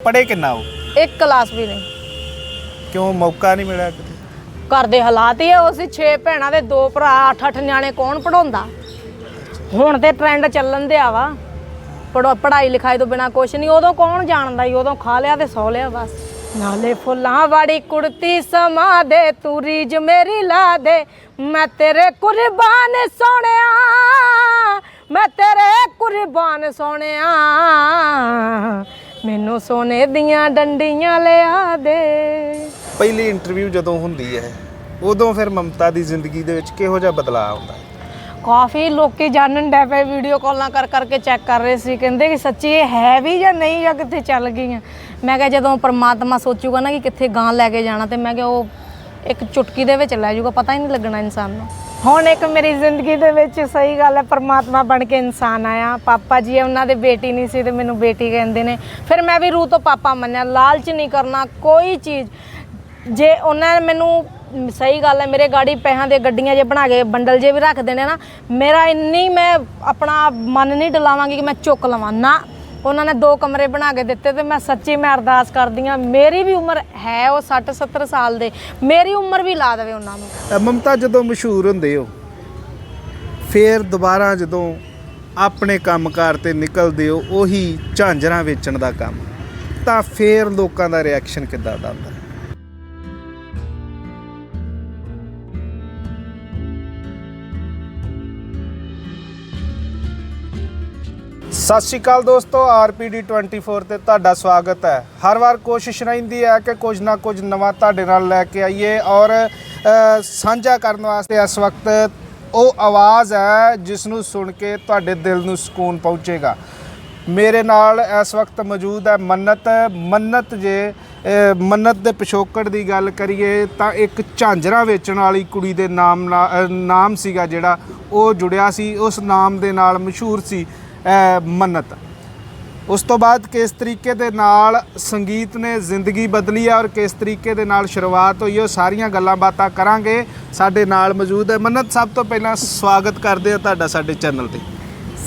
ਪੜੇ ਕਿੰਨਾ ਉਹ? ਇੱਕ ਕਲਾਸ ਵੀ ਨਹੀਂ। ਕਿਉਂ ਮੌਕਾ ਨਹੀਂ ਮਿਲਿਆ ਕਿਤੇ? ਘਰ ਦੇ ਹਾਲਾਤ ਹੀ ਉਹ ਸੀ 6 ਭੈਣਾਂ ਦੇ ਦੋ ਭਰਾ 8-8 ਨਿਆਣੇ ਕੌਣ ਪੜਾਉਂਦਾ ਹੁਣ ਤੇ ਟ੍ਰੈਂਡ ਚੱਲਣ ਦਿਆ ਵਾ। ਪੜੋ ਪੜਾਈ ਲਿਖਾਈ ਤੋਂ ਬਿਨਾ ਕੁਛ ਨਹੀਂ ਉਦੋਂ ਕੌਣ ਜਾਣਦਾ ਈ? ਉਦੋਂ ਖਾ ਲਿਆ ਤੇ ਸੌ ਲਿਆ ਬਸ। ਨਾਲੇ ਫੁੱਲਾਂ ਵਾਲੀ ਕੁੜਤੀ ਸਮਾ ਦੇ ਤੂੰ ਰੀਜ ਮੇਰੀ ਲਾ ਦੇ। ਮੈਂ ਤੇਰੇ ਕੁਰਬਾਨ ਸੋਹਣਿਆ ਮੈਂ ਤੇਰੇ ਕੁਰਬਾਨ ਸੋਹਣਿਆ। ਮੈਨੂੰ ਸੋਨੇ ਦੀਆਂ ਡੰਡੀਆਂ ਲਿਆ ਦੇ। ਪਹਿਲੀ ਇੰਟਰਵਿਊ ਜਦੋਂ ਹੁੰਦੀ ਹੈ ਉਦੋਂ ਫਿਰ ਮਮਤਾ ਦੀ ਜ਼ਿੰਦਗੀ ਦੇ ਵਿੱਚ ਕਿਹੋ ਜਿਹਾ ਬਦਲਾਅ ਆਉਂਦਾ ਹੈ? ਕਾਫੀ ਲੋਕੀ ਜਾਣਨ ਡੈ ਪਏ ਵੀਡੀਓ ਕਾਲਾਂ ਕਰ ਕਰਕੇ ਚੈੱਕ ਕਰ ਰਹੇ ਸੀ ਕਹਿੰਦੇ ਕਿ ਸੱਚੀ ਇਹ ਹੈ ਵੀ ਜਾਂ ਨਹੀਂ ਜਾਂ ਕਿੱਥੇ ਚੱਲ ਗਈਆਂ। ਮੈਂ ਕਿਹਾ ਜਦੋਂ ਪ੍ਰਮਾਤਮਾ ਸੋਚੂਗਾ ਨਾ ਕਿ ਕਿੱਥੇ ਗਾਂ ਲੈ ਕੇ ਜਾਣਾ ਤੇ ਮੈਂ ਕਿਹਾ ਉਹ ਇੱਕ ਚੁਟਕੀ ਦੇ ਵਿੱਚ ਲੈ ਜਾਊਗਾ ਪਤਾ ਹੀ ਨਹੀਂ ਲੱਗਣਾ ਇਨਸਾਨ ਨੂੰ। ਹੁਣ ਇੱਕ ਮੇਰੀ ਜ਼ਿੰਦਗੀ ਦੇ ਵਿੱਚ ਸਹੀ ਗੱਲ ਹੈ, ਪਰਮਾਤਮਾ ਬਣ ਕੇ ਇਨਸਾਨ ਆਇਆ। ਪਾਪਾ ਜੀ ਉਹਨਾਂ ਦੇ ਬੇਟੀ ਨਹੀਂ ਸੀ ਤੇ ਮੈਨੂੰ ਬੇਟੀ ਕਹਿੰਦੇ ਨੇ। ਫਿਰ ਮੈਂ ਵੀ ਰੂਹ ਤੋਂ ਪਾਪਾ ਮੰਨਿਆ। ਲਾਲਚ ਨਹੀਂ ਕਰਨਾ ਕੋਈ ਚੀਜ਼। ਜੇ ਉਹਨਾਂ ਨੇ ਮੈਨੂੰ, ਸਹੀ ਗੱਲ ਹੈ, ਮੇਰੇ ਗਾੜੀ ਪੈਸਿਆਂ ਦੇ ਗੱਡੀਆਂ ਜੇ ਬਣਾ ਕੇ ਬੰਡਲ ਜੇ ਵੀ ਰੱਖ ਦੇਣੇ ਨਾ, ਮੇਰਾ ਇੰਨੀ ਮੈਂ ਆਪਣਾ ਮਨ ਨਹੀਂ ਡਲਾਵਾਂਗੀ ਕਿ ਮੈਂ ਚੁੱਕ ਲਵਾਂ। ਨਾ ਉਹਨਾਂ ਨੇ ਦੋ ਕਮਰੇ ਬਣਾ ਕੇ ਦਿੱਤੇ ਤੇ ਮੈਂ ਸੱਚੀ ਮੈਂ ਅਰਦਾਸ ਕਰਦੀ ਆ ਮੇਰੀ ਵੀ ਉਮਰ ਹੈ ਉਹ 60 70 ਸਾਲ ਦੇ, ਮੇਰੀ ਉਮਰ ਵੀ ਲਾ ਦੇਵੇ ਉਹਨਾਂ ਨੂੰ। ਮਮਤਾ ਜਦੋਂ ਮਸ਼ਹੂਰ ਹੁੰਦੇ ਹੋ, ਫਿਰ ਦੁਬਾਰਾ ਜਦੋਂ ਆਪਣੇ ਕੰਮਕਾਰ ਤੇ ਨਿਕਲਦੇ ਹੋ, ਉਹੀ ਝਾਂਜਰਾਂ ਵੇਚਣ ਦਾ ਕੰਮ, ਤਾਂ ਫਿਰ ਲੋਕਾਂ ਦਾ ਰਿਐਕਸ਼ਨ ਕਿੱਦਾਂ ਦਾ ਹੁੰਦਾ? ਸਤਿ ਸ਼੍ਰੀ ਅਕਾਲ ਦੋਸਤੋ ਆਰਪੀਡੀ 24 ਤੇ ਤੁਹਾਡਾ ਸਵਾਗਤ ਹੈ। ਹਰ ਵਾਰ ਕੋਸ਼ਿਸ਼ ਰਹਿੰਦੀ ਹੈ ਕਿ ਕੁਝ ਨਾ ਕੁਝ ਨਵਾਂ ਤੁਹਾਡੇ ਨਾਲ ਲੈ ਕੇ ਆਈਏ ਔਰ ਸਾਂਝਾ ਕਰਨ ਵਾਸਤੇ ਇਸ ਵਕਤ ਉਹ ਆਵਾਜ਼ ਹੈ ਜਿਸ ਨੂੰ ਸੁਣ ਕੇ ਤੁਹਾਡੇ ਦਿਲ ਨੂੰ ਸਕੂਨ ਪਹੁੰਚੇਗਾ। ਮੇਰੇ ਨਾਲ ਇਸ ਵਕਤ ਮੌਜੂਦ ਹੈ ਮੰਨਤ। ਮੰਨਤ ਜੇ ਮੰਨਤ ਦੇ ਪਿਛੋਕੜ ਦੀ ਗੱਲ ਕਰੀਏ ਤਾਂ ਇੱਕ ਝਾਂਜਰਾ ਵੇਚਣ ਵਾਲੀ ਕੁੜੀ ਦੇ ਨਾਮ ਨਾ- ਨਾਮ ਸੀਗਾ ਜਿਹੜਾ, ਉਹ ਜੁੜਿਆ ਸੀ। ਉਸ ਨਾਮ ਦੇ ਨਾਲ ਮਸ਼ਹੂਰ ਸੀ ਮੰਨਤ। ਉਸ ਤੋਂ ਬਾਅਦ ਕਿਸ ਤਰੀਕੇ ਦੇ ਨਾਲ ਸੰਗੀਤ ਨੇ ਜ਼ਿੰਦਗੀ ਬਦਲੀ ਹੈ ਔਰ ਕਿਸ ਤਰੀਕੇ ਦੇ ਨਾਲ ਸ਼ੁਰੂਆਤ ਹੋਈ ਉਹ ਸਾਰੀਆਂ ਗੱਲਾਂ ਬਾਤਾਂ ਕਰਾਂਗੇ। ਸਾਡੇ ਨਾਲ ਮੌਜੂਦ ਹੈ ਮੰਨਤ, ਸਭ ਤੋਂ ਪਹਿਲਾਂ ਸਵਾਗਤ ਕਰਦੇ ਆ ਤੁਹਾਡਾ ਸਾਡੇ ਚੈਨਲ ਤੇ।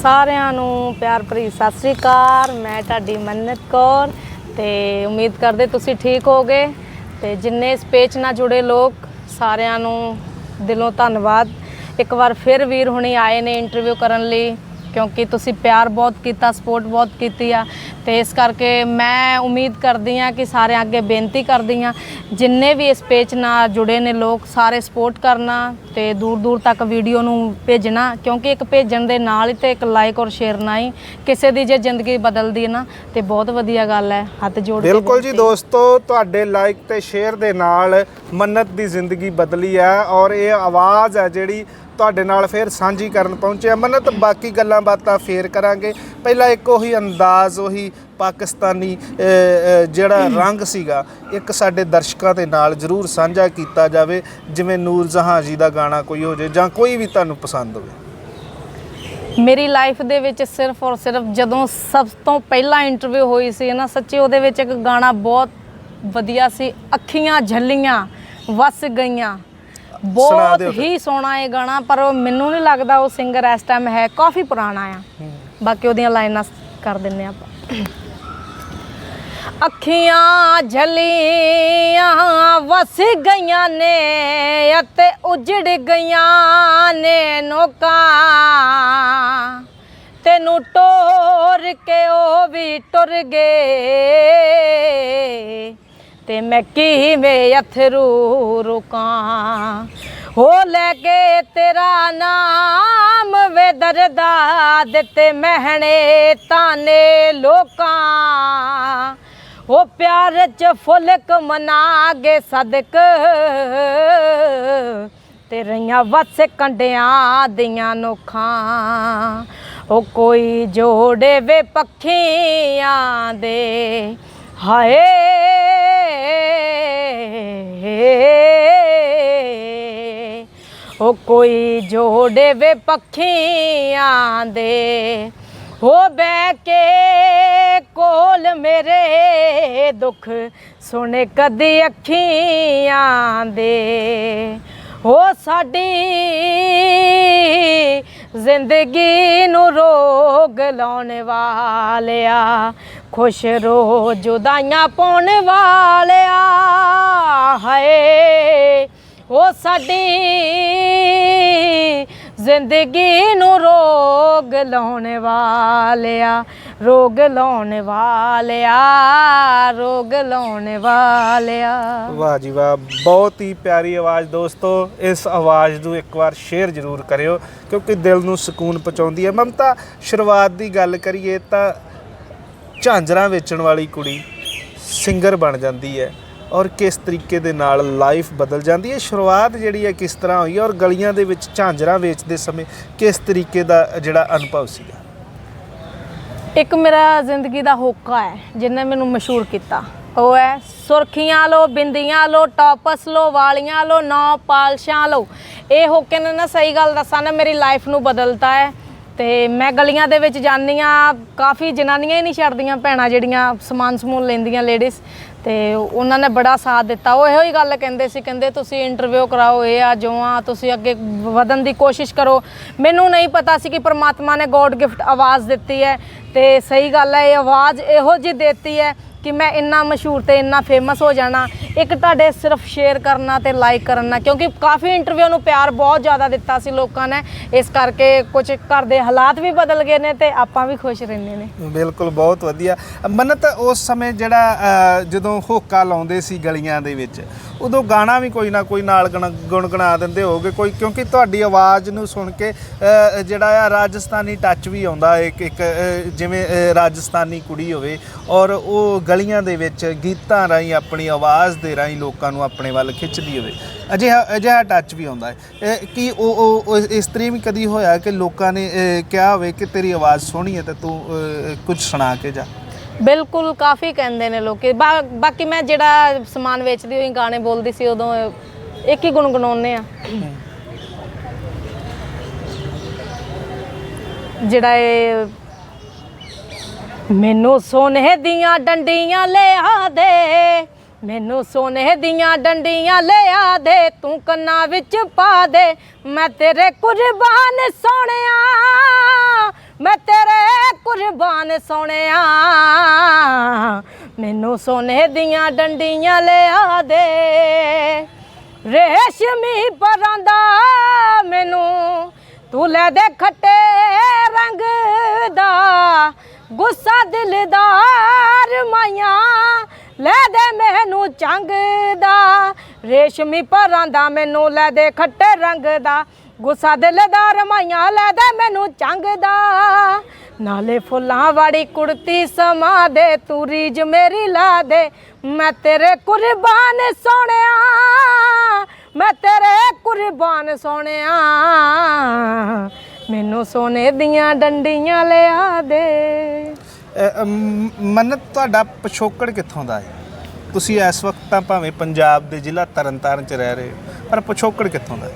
ਸਾਰਿਆਂ ਨੂੰ ਪਿਆਰ ਭਰੀ ਸਤਿ ਸ੍ਰੀ ਅਕਾਲ, ਮੈਂ ਤੁਹਾਡੀ ਮੰਨਤ ਕੌਰ ਤੇ ਉਮੀਦ ਕਰਦੇ ਤੁਸੀਂ ਠੀਕ ਹੋਗੇ ਤੇ ਜਿੰਨੇ ਇਸ ਪੇਜ ਨਾਲ ਜੁੜੇ ਲੋਕ, ਸਾਰਿਆਂ ਨੂੰ ਦਿਲੋਂ ਧੰਨਵਾਦ। ਇੱਕ ਵਾਰ ਫਿਰ ਵੀਰ ਹੁਣੀ ਆਏ ਨੇ ਇੰਟਰਵਿਊ ਕਰਨ ਲਈ। ਕਿਉਂਕਿ ਤੁਸੀਂ ਪਿਆਰ ਬਹੁਤ ਕੀਤਾ ਸਪੋਰਟ ਬਹੁਤ ਕੀਤੀ ਆ ਤੇ ਇਸ ਕਰਕੇ ਮੈਂ ਉਮੀਦ ਕਰਦੀ ਆ ਕਿ ਸਾਰੇ ਅੱਗੇ ਬੇਨਤੀ ਕਰਦੀ ਆ ਜਿੰਨੇ ਵੀ ਇਸ ਪੇਜ ਨਾਲ ਜੁੜੇ ਨੇ ਲੋਕ ਸਾਰੇ ਸਪੋਰਟ ਕਰਨਾ ਤੇ ਦੂਰ ਦੂਰ ਤੱਕ ਵੀਡੀਓ ਨੂੰ ਭੇਜਣਾ ਕਿਉਂਕਿ ਇੱਕ ਭੇਜਣ ਦੇ ਨਾਲ ਹੀ ਤੇ ਇੱਕ ਲਾਈਕ ਔਰ ਸ਼ੇਅਰ ਨਾਲ ਹੀ ਕਿਸੇ ਦੀ ਜੇ ਜ਼ਿੰਦਗੀ ਬਦਲਦੀ ਹੈ ਨਾ ਤੇ ਬਹੁਤ ਵਧੀਆ ਗੱਲ ਹੈ ਹੱਥ ਜੋੜ ਕੇ ਬਿਲਕੁਲ ਜੀ। ਦੋਸਤੋ ਤੁਹਾਡੇ ਲਾਈਕ ਤੇ ਸ਼ੇਅਰ ਦੇ ਨਾਲ ਮੰਨਤ ਦੀ ਜ਼ਿੰਦਗੀ ਬਦਲੀ ਹੈ ਔਰ ਇਹ ਆਵਾਜ਼ ਹੈ ਜਿਹੜੀ ਤੁਹਾਡੇ ਨਾਲ ਫੇਰ ਸਾਂਝੀ ਕਰਨ ਪਹੁੰਚਿਆ ਮੰਨਤ ਬਾਕੀ ਗੱਲਾਂ ਬਾਤਾਂ ਫੇਰ ਕਰਾਂਗੇ। ਪਹਿਲਾਂ ਇੱਕ ਉਹੀ ਅੰਦਾਜ਼, ਉਹੀ ਪਾਕਿਸਤਾਨੀ ਜਿਹੜਾ ਰੰਗ ਸੀਗਾ, ਇੱਕ ਸਾਡੇ ਦਰਸ਼ਕਾਂ ਦੇ ਨਾਲ ਜਰੂਰ ਸਾਂਝਾ ਕੀਤਾ ਜਾਵੇ, ਜਿਵੇਂ ਨੂਰ ਜਹਾਂ ਜੀ ਦਾ ਗਾਣਾ ਕੋਈ ਹੋ ਜੇ, ਜਾਂ ਕੋਈ ਵੀ ਤੁਹਾਨੂੰ ਪਸੰਦ ਹੋਵੇ। ਮੇਰੀ ਲਾਈਫ ਦੇ ਵਿੱਚ ਸਿਰਫ ਔਰ ਸਿਰਫ ਜਦੋਂ ਸਭ ਤੋਂ ਪਹਿਲਾਂ ਇੰਟਰਵਿਊ ਹੋਈ ਸੀ ਨਾ, ਸੱਚੀ ਉਹਦੇ ਵਿੱਚ ਇੱਕ ਗਾਣਾ ਬਹੁਤ ਵਧੀਆ ਸੀ, ਅੱਖੀਆਂ ਝੱਲੀਆਂ, ਵਸ ਗਈਆਂ। ਸੁਣਾ ਬਹੁਤ ਦਿਓ ਫਿਰ। ਹੀ ਸੋਹਣਾ ਇਹ ਗਾਣਾ ਪਰ ਉਹ ਮੈਨੂੰ ਨਹੀਂ ਲੱਗਦਾ ਉਹ ਸਿੰਗਰ ਇਸ ਟਾਈਮ ਹੈ ਕਾਫੀ ਪੁਰਾਣਾ ਆ। ਬਾਕੀ ਉਹਦੀਆਂ ਲਾਈਨਾਂ ਕਰ ਦਿੰਨੇ ਆਪਾਂ। ਅੱਖੀਆਂ ਝਲੀਆਂ ਵਸ ਗਈਆਂ ਨੇ ਅਤੇ ਉਜੜ ਗਈਆਂ ਨੇ ਨੋਕਾਂ। ਤੈਨੂੰ ਟੋਰ ਕੇ ਉਹ ਵੀ ਟੁਰ ਗਏ। ਤੇ ਮੈਂ ਕਿਵੇਂ ਅਥਰੂ ਰੁਕਾਂ? ਹੋ ਲੈ ਕੇ ਤੇਰਾ ਨਾਮ ਵੇ ਦਰਦਾ ਦਿੱਤੇ ਮਹਿਣੇ ਤਾਨੇ ਲੋਕਾਂ। ਉਹ ਪਿਆਰ ਚ ਫੁਲਕ ਮਨਾਗੇ ਸਦਕ। ਤੇਰੀਆਂ ਵਸ ਕੰਡਿਆਂ ਦੀਆਂ ਨੋਖਾਂ। ਉਹ ਕੋਈ ਜੋੜੇ ਵੇ ਪੱਖੀਆਂ ਦੇ। ਹਾਏ। ਉਹ ਕੋਈ ਜੋੜੇ ਵੇ ਪੱਖੀਆਂ ਦੇ, ਹੋ ਬੈ ਕੇ ਕੋਲ ਮੇਰੇ ਦੁੱਖ ਸੁਣੇ ਕਦੀ ਅੱਖੀਆਂ ਦੇ। ਹੋ ਸਾਡੀ ਜ਼ਿੰਦਗੀ ਨੂੰ ਰੋਗ ਲਾਉਣ ਵਾਲਿਆ, ਖੁਸ਼ ਰੋ ਜੁਦਾਈਆਂ ਪਾਉਣ ਵਾਲਿਆ, ਹਾਏ। ਉਹ ਸਾਡੀ ਜ਼ਿੰਦਗੀ ਨੂੰ ਰੋਗ ਲਾਉਣ ਵਾਲਿਆ, ਰੋਗ ਲਾਉਣ ਵਾਲਿਆ, ਰੋਗ ਲਾਉਣ ਵਾਲਿਆ। ਵਾਹ ਜੀ ਵਾਹ, ਬਹੁਤ ਹੀ ਪਿਆਰੀ ਆਵਾਜ਼ ਦੋਸਤੋ, ਇਸ ਆਵਾਜ਼ ਨੂੰ ਇੱਕ ਵਾਰ ਸ਼ੇਅਰ ਜ਼ਰੂਰ ਕਰਿਓ, ਕਿਉਂਕਿ ਦਿਲ ਨੂੰ ਸਕੂਨ ਪਹੁੰਚਾਉਂਦੀ ਹੈ। ਮਮਤਾ, ਸ਼ੁਰੂਆਤ ਦੀ ਗੱਲ ਕਰੀਏ ਤਾਂ ਝਾਂਜਰਾਂ ਵੇਚਣ ਵਾਲੀ ਕੁੜੀ ਸਿੰਗਰ ਬਣ ਜਾਂਦੀ ਹੈ। ਔਰ ਕਿਸ ਤਰੀਕੇ ਦੇ ਨਾਲ ਲਾਈਫ ਬਦਲ ਜਾਂਦੀ ਹੈ? ਸ਼ੁਰੂਆਤ ਜਿਹੜੀ ਹੈ ਕਿਸ ਤਰ੍ਹਾਂ ਹੋਈ ਹੈ ਔਰ ਗਲੀਆਂ ਦੇ ਵਿੱਚ ਝਾਂਜਰਾਂ ਵੇਚਦੇ ਸਮੇਂ ਕਿਸ ਤਰੀਕੇ ਦਾ ਜਿਹੜਾ ਅਨੁਭਵ ਸੀਗਾ? ਇੱਕ ਮੇਰਾ ਜ਼ਿੰਦਗੀ ਦਾ ਹੋਕਾ ਹੈ, ਜਿਹਨੇ ਮੈਨੂੰ ਮਸ਼ਹੂਰ ਕੀਤਾ। ਉਹ ਹੈ, ਸੁਰਖੀਆਂ ਲੋ ਬਿੰਦੀਆਂ ਲੋ ਟੌਪਸ ਲੋ ਵਾਲੀਆਂ ਲੋ ਨੌ ਪਾਲਸ਼ਾਂ ਲੋ ਇਹ ਹੋਕੇ ਨੇ ਨਾ ਸਹੀ ਗੱਲ ਦੱਸਾਂ ਨਾ, ਮੇਰੀ ਲਾਈਫ ਨੂੰ ਬਦਲਤਾ ਹੈ। ਤੇ ਮੈਂ ਗਲੀਆਂ ਦੇ ਵਿੱਚ ਜਾਂਦੀ ਹਾਂ, ਕਾਫੀ ਜਨਾਨੀਆਂ ਹੀ ਨਹੀਂ ਛੱਡਦੀਆਂ ਭੈਣਾਂ ਜਿਹੜੀਆਂ ਸਮਾਨ ਸਮੂਨ ਲੈਂਦੀਆਂ ਲੇਡੀਜ਼ ਤੇ ਉਹਨਾਂ ਨੇ ਬੜਾ ਸਾਥ ਦਿੱਤਾ। ਉਹ ਇਹੋ ਹੀ ਗੱਲ ਕਹਿੰਦੇ ਸੀ, ਕਹਿੰਦੇ ਤੁਸੀਂ ਇੰਟਰਵਿਊ ਕਰਾਓ, ਇਹ ਆ, ਜੋ ਆ, ਤੁਸੀਂ ਅੱਗੇ ਵਧਣ ਦੀ ਕੋਸ਼ਿਸ਼ ਕਰੋ। ਮੈਨੂੰ ਨਹੀਂ ਪਤਾ ਸੀ ਕਿ ਪ੍ਰਮਾਤਮਾ ਨੇ ਗੋਡ ਗਿਫਟ ਆਵਾਜ਼ ਦਿੱਤੀ ਹੈ, ਤੇ ਸਹੀ ਗੱਲ ਹੈ, ਇਹ ਆਵਾਜ਼ ਇਹੋ ਜਿਹੀ ਦਿੱਤੀ ਹੈ ਕਿ ਮੈਂ ਇੰਨਾ ਮਸ਼ਹੂਰ ਤੇ ਇੰਨਾ ਫੇਮਸ ਹੋ ਜਾਣਾ, ਇੱਕ ਤੁਹਾਡੇ ਸਿਰਫ ਸ਼ੇਅਰ ਕਰਨਾ ਤੇ ਲਾਈਕ ਕਰਨਾ, ਕਿਉਂਕਿ ਕਾਫੀ ਇੰਟਰਵਿਊ ਨੂੰ ਪਿਆਰ ਬਹੁਤ ਜ਼ਿਆਦਾ ਦਿੱਤਾ ਸੀ ਲੋਕਾਂ ਨੇ, ਇਸ ਕਰਕੇ ਕੁਝ ਘਰ ਦੇ ਹਾਲਾਤ ਵੀ ਬਦਲ ਗਏ ਨੇ ਤੇ ਆਪਾਂ ਵੀ ਖੁਸ਼ ਰਹਿੰਦੇ ਨੇ। ਬਿਲਕੁਲ, ਬਹੁਤ ਵਧੀਆ। ਮੰਨਤ, ਉਸ ਸਮੇਂ ਜਿਹੜਾ ਜਦੋਂ ਹੋਕਾ ਲਾਉਂਦੇ ਸੀ ਗਲੀਆਂ ਦੇ ਵਿੱਚ, ਉਦੋਂ ਗਾਣਾ ਵੀ ਕੋਈ ਨਾ ਕੋਈ ਨਾਲ ਗਣ- ਗੁਣਗੁਣਾ ਦਿੰਦੇ ਹੋਗੇ ਕੋਈ, ਕਿਉਂਕਿ ਤੁਹਾਡੀ ਆਵਾਜ਼ ਨੂੰ ਸੁਣ ਕੇ ਜਿਹੜਾ ਆ ਰਾਜਸਥਾਨੀ ਟੱਚ ਵੀ ਆਉਂਦਾ, ਇੱਕ ਇੱਕ ਜਿਵੇਂ ਰਾਜਸਥਾਨੀ ਕੁੜੀ ਹੋਵੇ, ਔਰ ਉਹ ਗਲੀਆਂ ਦੇ ਵਿੱਚ ਗੀਤਾਂ ਰਾਹੀਂ ਆਪਣੀ ਆਵਾਜ਼ ਦੇ ਰਾਹੀਂ ਲੋਕਾਂ ਨੂੰ ਆਪਣੇ ਵੱਲ ਖਿੱਚਦੀ ਹੋਵੇ। ਅਜਿਹਾ ਅਜਿਹਾ ਟੱਚ ਵੀ ਆਉਂਦਾ ਹੈ। ਕੀ ਉਹ ਉਹ ਇਸ ਤਰੀਕੇ ਵੀ ਕਦੀ ਹੋਇਆ ਕਿ ਲੋਕਾਂ ਨੇ ਕਿਹਾ ਹੋਵੇ ਕਿ ਤੇਰੀ ਆਵਾਜ਼ ਸੋਹਣੀ ਹੈ ਤੇ ਤੂੰ ਕੁਝ ਸੁਣਾ ਕੇ ਜਾ? ਬਿਲਕੁਲ ਕਾਫੀ ਕਹਿੰਦੇ ਨੇ ਲੋਕੀ। ਬਾਕੀ ਮੈਂ ਜਿਹੜਾ ਸਮਾਨ ਵੇਚਦੀ ਹੋਈ ਗਾਣੇ ਬੋਲਦੀ ਸੀ ਉਦੋਂ ਇੱਕ ਹੀ ਗੁਣਗੁਣਾਉਂਦੇ ਆ ਜਿਹੜਾ ਇਹ ਮੈਨੂੰ ਸੋਨੇ ਦੀਆਂ ਡੰਡੀਆਂ ਲਿਆ ਦੇ, ਮੈਨੂੰ ਸੋਨੇ ਦੀਆਂ ਡੰਡੀਆਂ ਲਿਆ ਦੇ, ਤੂੰ ਕੰਨਾਂ ਵਿੱਚ ਪਾ ਦੇ, ਮੈਂ ਤੇਰੇ ਕੁਰਬਾਨ ਸੋਹਣਿਆ, ਮੈਂ ਤੇਰੇ ਕੁਰਬਾਨ ਸੋਹਣਿਆ, ਮੈਨੂੰ ਸੋਨੇ ਦੀਆਂ ਡੰਡੀਆਂ ਲਿਆ ਦੇ। ਰੇਸ਼ਮੀ ਪਰਾਂਦਾ ਮੈਨੂੰ ਤੂੰ ਲੈ ਦੇ ਖੱਟੇ ਰੰਗ ਦਾ ਗੁੱਸਾ ਦਿਲਦਾਰ ਮਾਇਆ ਲੈ ਦੇ ਮੈਨੂੰ ਚੰਗ ਦਾ। ਰੇਸ਼ਮੀ ਪਰਾਂ ਦਾ ਮੈਨੂੰ ਲੈ ਦੇ ਖੱਟੇ ਰੰਗ ਦਾ। ਗੁੱਸਾ ਦਿਲਦਾਰ ਮਾਇਆ ਲੈ ਦੇ ਮੈਨੂੰ ਚੰਗ ਦਾ। ਨਾਲੇ ਫੁੱਲਾਂ ਵਾਲੀ ਕੁੜਤੀ ਸਮਾ ਦੇ, ਤੂੰ ਰੀਜ ਮੇਰੀ ਲਾ ਦੇ। ਮੈਂ ਤੇਰੇ ਕੁਰਬਾਨ ਸੋਹਣਿਆ, ਮੈਂ ਤੇਰੇ ਕੁਰਬਾਨ ਸੋਹਣਿਆ। ਮੈਨੂੰ ਸੋਨੇ ਦੀਆਂ ਡੰਡੀਆਂ ਲਿਆ ਦੇ। ਅ, ਅਮ, ਮੰਨਤ ਤੁਹਾਡਾ ਪਿਛੋਕੜ ਕਿੱਥੋਂ ਦਾ ਹੈ? ਤੁਸੀਂ ਇਸ ਵਕਤ ਤਾਂ ਭਾਵੇਂ ਪੰਜਾਬ ਦੇ ਜ਼ਿਲ੍ਹਾ ਤਰਨਤਾਰਨ ਚ ਰਹਿ ਰਹੇ ਹੋ ਪਰ ਪਿਛੋਕੜ ਕਿੱਥੋਂ ਦਾ ਹੈ?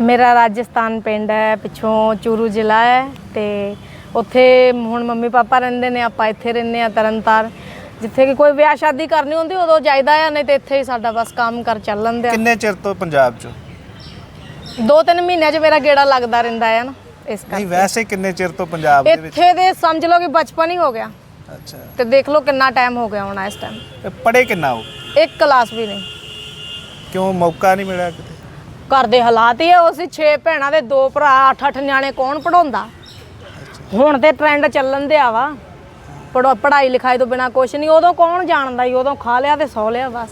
ਮੇਰਾ ਰਾਜਸਥਾਨ ਪਿੰਡ ਹੈ ਪਿੱਛੋਂ ਚੂਰੂ ਜ਼ਿਲ੍ਹਾ ਹੈ ਤੇ ਉੱਥੇ ਹੁਣ ਮੰਮੀ ਪਾਪਾ ਰਹਿੰਦੇ ਨੇ ਆਪਾਂ ਇੱਥੇ ਰਹਿੰਦੇ ਆ ਤਰਨਤਾਰ ਜਿੱਥੇ ਕਿ ਕੋਈ ਵਿਆਹ ਸ਼ਾਦੀ ਕਰਨੀ ਹੁੰਦੀ ਉਦੋਂ ਜਾਈਦਾ ਆ ਨਹੀਂ ਤੇ ਇੱਥੇ ਹੀ ਸਾਡਾ ਬਸ ਕੰਮ ਕਰ ਚੱਲਣ ਦਿਆ। ਕਿੰਨੇ ਚਿਰ ਤੋਂ ਪੰਜਾਬ ਚ? ਦੋ ਤਿੰਨ ਮਹੀਨਿਆਂ 'ਚ ਮੇਰਾ ਗੇੜਾ ਲੱਗਦਾ ਰਹਿੰਦਾ ਹੈ ਨਾ। ਇਸ ਨਹੀਂ ਕਰਕੇ। ਵੈਸੇ ਕਿੰਨੇ ਚਿਰ ਤੋਂ ਪੰਜਾਬ ਦੇ ਵਿੱਚ? ਇੱਥੇ ਦੇ ਸਮਝ ਲਓ ਕਿ ਬਚਪਨ ਹੀ ਹੋ ਗਿਆ। ਅੱਛਾ। ਤੇ ਦੇਖ ਲਓ ਕਿੰਨਾ ਟਾਈਮ ਹੋ ਗਿਆ ਹੋਣਾ ਇਸ ਟਾਈਮ ਪੜੇ ਕਿੰਨਾ ਹੋ ਇੱਕ ਕਲਾਸ ਵੀ ਨਹੀਂ। ਕਿਉਂ ਮੌਕਾ ਨਹੀਂ ਮਿਲਿਆ ਕਿਤੇ? ਘਰ ਦੇ ਹਾਲਾਤ ਹੀ ਉਹ ਸੀ 6 ਭੈਣਾਂ ਦੇ ਦੋ ਭਰਾ 8-8 ਨਿਆਣੇ ਕੌਣ ਪੜਾਉਂਦਾ ਹੁਣ ਤੇ ਟ੍ਰੈਂਡ ਚੱਲਣ ਦਿਆ ਵਾ। ਪੜ੍ਹ- ਪੜ੍ਹਾਈ ਲਿਖਾਈ ਤੋਂ ਬਿਨਾ ਕੁਛ ਨਹੀਂ ਉਦੋਂ ਕੌਣ ਜਾਣਦਾ ਸੀ? ਉਦੋਂ ਖਾ ਲਿਆ ਤੇ ਸੌ ਲਿਆ ਬਸ।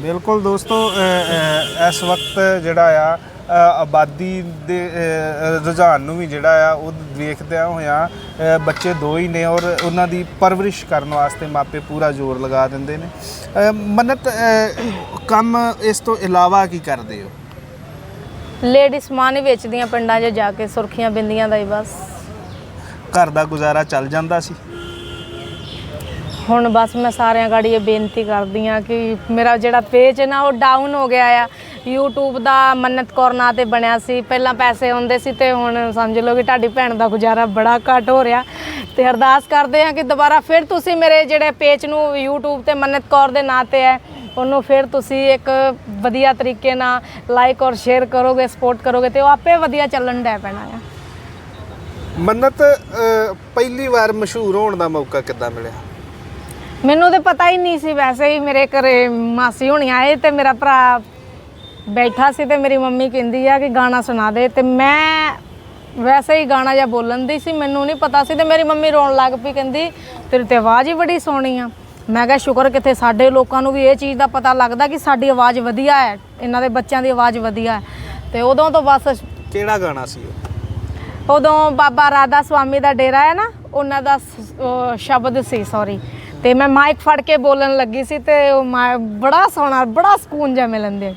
ਬਿਲਕੁਲ ਦੋਸਤੋ ਅ, ਅ, ਇਸ ਵਕਤ ਜਿਹੜਾ ਆ ਆਬਾਦੀ ਦੇ ਰੁਝਾਨ ਨੂੰ ਵੀ ਜਿਹੜਾ ਆ ਉਹ ਵੇਖਦਿਆਂ ਹੋਇਆਂ ਬੱਚੇ ਦੋ ਹੀ ਨੇ ਔਰ ਉਹਨਾਂ ਦੀ ਪਰਵਰਿਸ਼ ਕਰਨ ਵਾਸਤੇ ਮਾਪੇ ਪੂਰਾ ਜ਼ੋਰ ਲਗਾ ਦਿੰਦੇ ਨੇ। ਮੰਨਤ ਕੰਮ ਇਸ ਤੋਂ ਇਲਾਵਾ ਕੀ ਕਰਦੇ ਹੋ? ਲੇਡੀ ਸਮਾਨ ਹੀ ਵੇਚਦੀਆਂ ਪਿੰਡਾਂ 'ਚ ਜਾ ਕੇ ਸੁਰਖੀਆਂ ਬਿੰਦੀਆਂ ਦਾ ਹੀ ਬਸ। ਘਰ ਦਾ ਗੁਜ਼ਾਰਾ ਚੱਲ ਜਾਂਦਾ ਸੀ? ਹੁਣ ਬਸ ਮੈਂ ਸਾਰਿਆਂ ਗਾੜੀ ਇਹ ਬੇਨਤੀ ਕਰਦੀ ਆ ਕਿ ਮੇਰਾ ਜਿਹੜਾ ਪੇਜ ਹੈ ਨਾ ਉਹ ਡਾਊਨ ਹੋ ਗਿਆ ਆ। YouTube ਦਾ ਮੰਨਤ ਕੌਰ ਨਾਂ ਤੇ ਬਣਿਆ ਸੀ। ਪਹਿਲਾਂ ਪੈਸੇ ਆਉਂਦੇ ਸੀ ਤੇ ਹੁਣ ਸਮਝ ਲਓ ਕਿ ਤੁਹਾਡੀ ਭੈਣ ਦਾ ਗੁਜ਼ਾਰਾ ਬੜਾ ਘੱਟ ਹੋ ਰਿਹਾ। ਤੇ ਅਰਦਾਸ ਕਰਦੇ ਆ ਕਿ ਦੁਬਾਰਾ ਫਿਰ ਤੁਸੀਂ ਮੇਰੇ ਜਿਹੜੇ ਪੇਜ ਨੂੰ YouTube ਤੇ ਮੰਨਤ ਕੌਰ ਦੇ ਨਾਂ ਤੇ ਹੈ ਉਹਨੂੰ ਫਿਰ ਤੁਸੀਂ ਇੱਕ ਵਧੀਆ ਤਰੀਕੇ ਨਾਲ ਲਾਈਕ ਔਰ ਸ਼ੇਅਰ ਕਰੋਗੇ ਸਪੋਰਟ ਕਰੋਗੇ ਤੇ ਉਹ ਆਪੇ ਵਧੀਆ ਚੱਲਣ ਡੈ ਪੈਣਾ ਆ। ਮੰਨਤ ਪਹਿਲੀ ਵਾਰ ਮਸ਼ਹੂਰ ਹੋਣ ਦਾ ਮੌਕਾ ਕਿੱਦਾਂ ਮਿਲਿਆ? ਮੈਨੂੰ ਤੇ ਪਤਾ ਹੀ ਨਹੀਂ ਸੀ ਵੈਸੇ ਹੀ ਮੇਰੇ ਘਰੇ ਮਾਸੀ ਹੋਣੀ ਆਏ ਤੇ ਮੇਰਾ ਭਰਾ ਬੈਠਾ ਸੀ ਤੇ ਮੇਰੀ ਮੰਮੀ ਕਹਿੰਦੀ ਆ ਕਿ ਗਾਣਾ ਸੁਣਾ ਦੇ ਤੇ ਮੈਂ ਵੈਸੇ ਹੀ ਗਾਣਾ ਜਿਹਾ ਬੋਲਣ ਦੀ ਸੀ ਮੈਨੂੰ ਨਹੀਂ ਪਤਾ ਸੀ ਤੇ ਮੇਰੀ ਮੰਮੀ ਰੋਣ ਲੱਗ ਪਈ ਕਹਿੰਦੀ ਤੇਰੀ ਤੇ ਆਵਾਜ਼ ਹੀ ਬੜੀ ਸੋਹਣੀ ਆ। ਮੈਂ ਕਿਹਾ ਸ਼ੁਕਰ ਕਿਤੇ ਸਾਡੇ ਲੋਕਾਂ ਨੂੰ ਵੀ ਇਹ ਚੀਜ਼ ਦਾ ਪਤਾ ਲੱਗਦਾ ਕਿ ਸਾਡੀ ਆਵਾਜ਼ ਵਧੀਆ ਹੈ ਇਹਨਾਂ ਦੇ ਬੱਚਿਆਂ ਦੀ ਆਵਾਜ਼ ਵਧੀਆ ਹੈ। ਤੇ ਉਦੋਂ ਤੋਂ ਬਸ ਕਿਹੜਾ ਗਾਣਾ ਸੀ ਉਹ? ਉਦੋਂ ਬਾਬਾ ਰਾਧਾ ਸਵਾਮੀ ਦਾ ਡੇਰਾ ਹੈ ਨਾ ਉਹਨਾਂ ਦਾ ਸ- ਉਹ ਸ਼ਬਦ ਸੀ ਸੌਰੀ ਤੇ ਮੈਂ ਮਾਈਕ ਫੜ ਕੇ ਬੋਲਣ ਲੱਗੀ ਸੀ ਤੇ ਉਹ ਮਾ- ਬੜਾ ਸੋਹਣਾ ਬੜਾ ਸਕੂਨ ਜਿਹਾ ਮਿਲੰਦੇ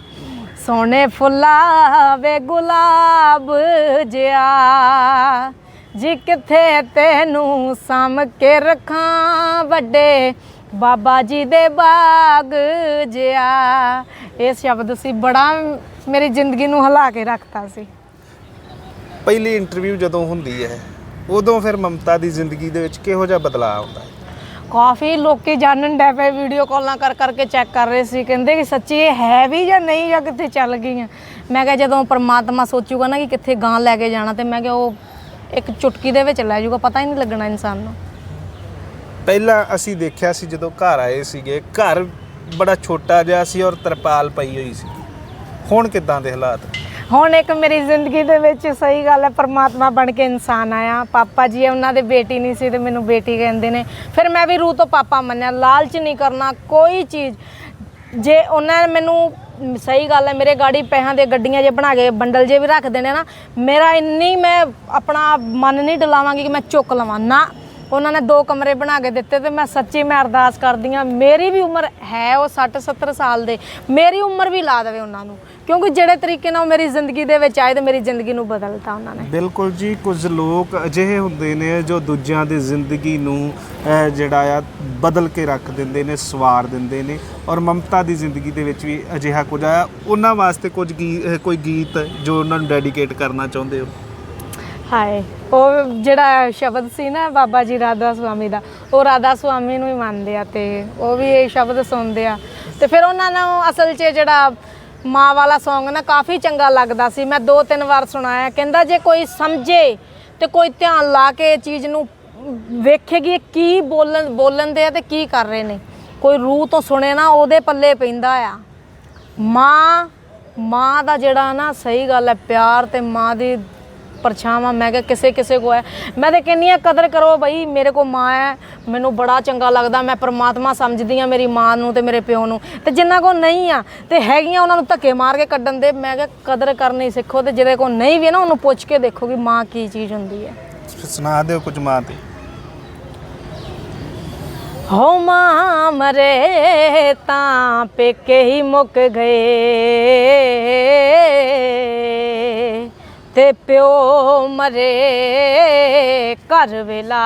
ਸੋਹਣੇ ਫੁੱਲਾ ਵੇ ਗੁਲਾਬ ਜਿਆ। ਜੀ ਕਿੱਥੇ ਤੈਨੂੰ ਸਮ ਕੇ ਰੱਖਾਂ ਵੱਡੇ ਬਾਬਾ ਜੀ ਦੇ ਬਾਗ ਜਿਆ। ਇਹ ਸ਼ਬਦ ਸੀ ਬੜਾ ਮੇਰੀ ਜ਼ਿੰਦਗੀ ਨੂੰ ਹਿਲਾ ਕੇ ਰੱਖਤਾ ਸੀ। ਪਹਿਲੀ ਇੰਟਰਵਿਊ ਜਦੋਂ ਹੁੰਦੀ ਹੈ, ਉਦੋਂ ਫਿਰ ਮਮਤਾ ਦੀ ਜ਼ਿੰਦਗੀ ਦੇ ਵਿੱਚ ਕਿਹੋ ਜਿਹਾ ਬਦਲਾਅ ਆਉਂਦਾ ਹੈ? ਕਾਫੀ ਲੋਕੀ ਜਾਣਨ ਡੈ ਪਏ ਵੀਡੀਓ ਕਾਲਾਂ ਕਰ, ਕਰਕੇ ਚੈੱਕ ਕਰ ਰਹੇ ਸੀ, ਕਹਿੰਦੇ ਕਿ ਸੱਚੀ ਇਹ ਹੈ ਵੀ ਜਾਂ ਨਹੀਂ, ਜਾਂ ਕਿੱਥੇ ਚੱਲ ਗਈ ਆ ਮੈਂ ਕਿਹਾ ਜਦੋਂ ਪਰਮਾਤਮਾ ਸੋਚੂਗਾ ਨਾ ਕਿ ਕਿੱਥੇ ਗਾਂ ਲੈ ਕੇ ਜਾਣਾ, ਤੇ ਮੈਂ ਕਿਹਾ ਉਹ ਇੱਕ ਚੁਟਕੀ ਦੇ ਵਿੱਚ ਲੈ ਜਾਊਗਾ, ਪਤਾ ਹੀ ਨਹੀਂ ਲੱਗਣਾ ਇਨਸਾਨ ਨੂੰ। ਪਹਿਲਾਂ ਅਸੀਂ ਦੇਖਿਆ ਸੀ ਜਦੋਂ ਘਰ ਆਏ ਸੀਗੇ, ਘਰ ਬੜਾ ਛੋਟਾ ਜਿਹਾ ਸੀ ਔਰ ਤਰਪਾਲ ਪਈ ਹੋਈ ਸੀ। ਹੁਣ ਕਿਦਾਂ ਦੇ ਹਾਲਾਤ? ਹੁਣ ਇੱਕ ਮੇਰੀ ਜ਼ਿੰਦਗੀ ਦੇ ਵਿੱਚ ਸਹੀ ਗੱਲ ਹੈ, ਪਰਮਾਤਮਾ ਬਣ ਕੇ ਇਨਸਾਨ ਆਇਆ। ਪਾਪਾ ਜੀ ਉਹਨਾਂ ਦੇ ਬੇਟੀ ਨਹੀਂ ਸੀ ਤੇ ਮੈਨੂੰ ਬੇਟੀ ਕਹਿੰਦੇ ਨੇ। ਫਿਰ ਮੈਂ ਵੀ ਰੂਹ ਤੋਂ ਪਾਪਾ ਮੰਨਿਆ। ਲਾਲਚ ਨਹੀਂ ਕਰਨਾ ਕੋਈ ਚੀਜ਼। ਜੇ ਉਹਨਾਂ ਨੇ ਮੈਨੂੰ, ਸਹੀ ਗੱਲ ਹੈ, ਮੇਰੇ ਗਾੜੀ ਪੈਸਿਆਂ ਦੇ ਗੱਡੀਆਂ ਜੇ ਬਣਾ ਕੇ ਬੰਡਲ ਜੇ ਵੀ ਰੱਖ ਦੇਣੇ ਨਾ, ਮੇਰਾ ਇੰਨੀ ਮੈਂ ਆਪਣਾ ਮਨ ਨਹੀਂ ਡਲਾਵਾਂਗੀ ਕਿ ਮੈਂ ਚੁੱਕ ਲਵਾਂ। ਨਾ ਉਹਨਾਂ ਨੇ ਦੋ ਕਮਰੇ ਬਣਾ ਕੇ ਦਿੱਤੇ ਤੇ ਮੈਂ ਸੱਚੀ ਮੈਂ ਅਰਦਾਸ ਕਰਦੀ ਆ ਮੇਰੀ ਵੀ ਉਮਰ ਹੈ ਉਹ 60 70 ਸਾਲ ਦੇ, ਮੇਰੀ ਉਮਰ ਵੀ ਲਾ ਦੇਵੇ ਉਹਨਾਂ ਨੂੰ। ਕਿਉਂਕਿ ਜਿਹੜੇ ਤਰੀਕੇ ਨਾਲ ਉਹ ਮੇਰੀ ਜ਼ਿੰਦਗੀ ਦੇ ਵਿੱਚ ਆਏ ਤੇ ਮੇਰੀ ਜ਼ਿੰਦਗੀ ਨੂੰ ਬਦਲਤਾ ਉਹਨਾਂ ਨੇ। ਬਿਲਕੁਲ ਜੀ, ਕੁਝ ਲੋਕ ਅਜਿਹੇ ਹੁੰਦੇ ਨੇ ਜੋ ਦੂਜਿਆਂ ਦੀ ਜ਼ਿੰਦਗੀ ਨੂੰ ਜਿਹੜਾ ਆ, ਬਦਲ ਕੇ ਰੱਖ ਦਿੰਦੇ ਨੇ, ਸਵਾਰ ਦਿੰਦੇ ਨੇ ਔਰ ਮਮਤਾ ਦੀ ਜ਼ਿੰਦਗੀ ਦੇ ਵਿੱਚ ਵੀ ਅਜਿਹਾ ਕੁਝ ਆ ਉਹਨਾਂ ਵਾਸਤੇ ਕੁਝ ਗੀ- ਕੋਈ ਗੀਤ ਜੋ ਉਹਨਾਂ ਨੂੰ ਡੈਡੀਕੇਟ ਕਰਨਾ ਚਾਹੁੰਦੇ ਹੋ? ਹਾਏ, ਉਹ ਜਿਹੜਾ ਸ਼ਬਦ ਸੀ ਨਾ ਬਾਬਾ ਜੀ ਰਾਧਾ ਸੁਆਮੀ ਦਾ, ਉਹ ਰਾਧਾ ਸੁਆਮੀ ਨੂੰ ਹੀ ਮੰਨਦੇ ਆ ਤੇ ਉਹ ਵੀ ਇਹ ਸ਼ਬਦ ਸੁਣਦੇ ਆ। ਤੇ ਫਿਰ ਉਹਨਾਂ ਨੂੰ ਅਸਲ 'ਚ ਜਿਹੜਾ ਮਾਂ ਵਾਲਾ Song ਨਾ ਕਾਫੀ ਚੰਗਾ ਲੱਗਦਾ ਸੀ। ਮੈਂ ਦੋ ਤਿੰਨ ਵਾਰ ਸੁਣਾਇਆ, ਕਹਿੰਦਾ ਜੇ ਕੋਈ ਸਮਝੇ ਤੇ ਕੋਈ ਧਿਆਨ ਲਾ ਕੇ ਇਹ ਚੀਜ਼ ਨੂੰ ਵੇਖੇਗੀ, ਇਹ ਕੀ ਬੋਲਣ ਬੋਲਣ ਦੇ ਆ ਤੇ ਕੀ ਕਰ ਰਹੇ ਨੇ। ਕੋਈ ਰੂਹ ਤੋਂ ਸੁਣੇ ਨਾ, ਉਹਦੇ ਪੱਲੇ ਪੈਂਦਾ ਆ। ਮਾਂ ਮਾਂ ਦਾ ਜਿਹੜਾ ਨਾ ਸਹੀ ਗੱਲ ਹੈ, ਪਿਆਰ ਤੇ ਮਾਂ ਦੀ ਪਰਛਾਵਾਂ। ਮੈਂ ਕਿਹਾ ਕਿਸੇ ਕਿਸੇ ਕੋ ਹੈ। ਮੈਂ ਤੇ ਕਹਿੰਨੀ ਆ ਕਦਰ ਕਰੋ ਬਈ ਮੇਰੇ ਕੋ ਮਾਂ ਹੈ। ਮੈਨੂੰ ਬੜਾ ਚੰਗਾ ਲੱਗਦਾ ਮੈਂ ਪ੍ਰਮਾਤਮਾ ਸਮਝਦੀ ਆ ਮੇਰੀ ਮਾਂ ਨੂੰ ਤੇ ਮੇਰੇ ਪਿਓ ਨੂੰ। ਤੇ ਜਿੰਨਾ ਕੋ ਨਹੀਂ ਆ ਤੇ ਹੈਗੀਆਂ ਉਹਨਾਂ ਨੂੰ ਧੱਕੇ ਮਾਰ ਕੇ ਕੱਢਣ ਦੇ। ਮੈਂ ਕਿਹਾ ਕਦਰ ਕਰਨੀ ਸਿੱਖੋ ਤੇ ਜਿਹਦੇ ਕੋ ਨਹੀਂ ਵੀ ਨਾ ਉਹਨੂੰ ਪੁੱਛ ਕੇ ਦੇਖੋ ਕਿ ਮਾਂ ਕੀ ਚੀਜ਼ ਹੁੰਦੀ ਹੈ। ਸੁਣਾ ਦਿਓ ਕੁਝ ਮਾਂ ਤੇ। ਹੋ ਮਾਂ ਮਰੇ ਤਾਂ ਪੇਕੇ ਹੀ ਮੁੱਕ ਗਏ। ਤੇ ਪਿਓ ਮਰੇ ਘਰ ਵੇਲਾ।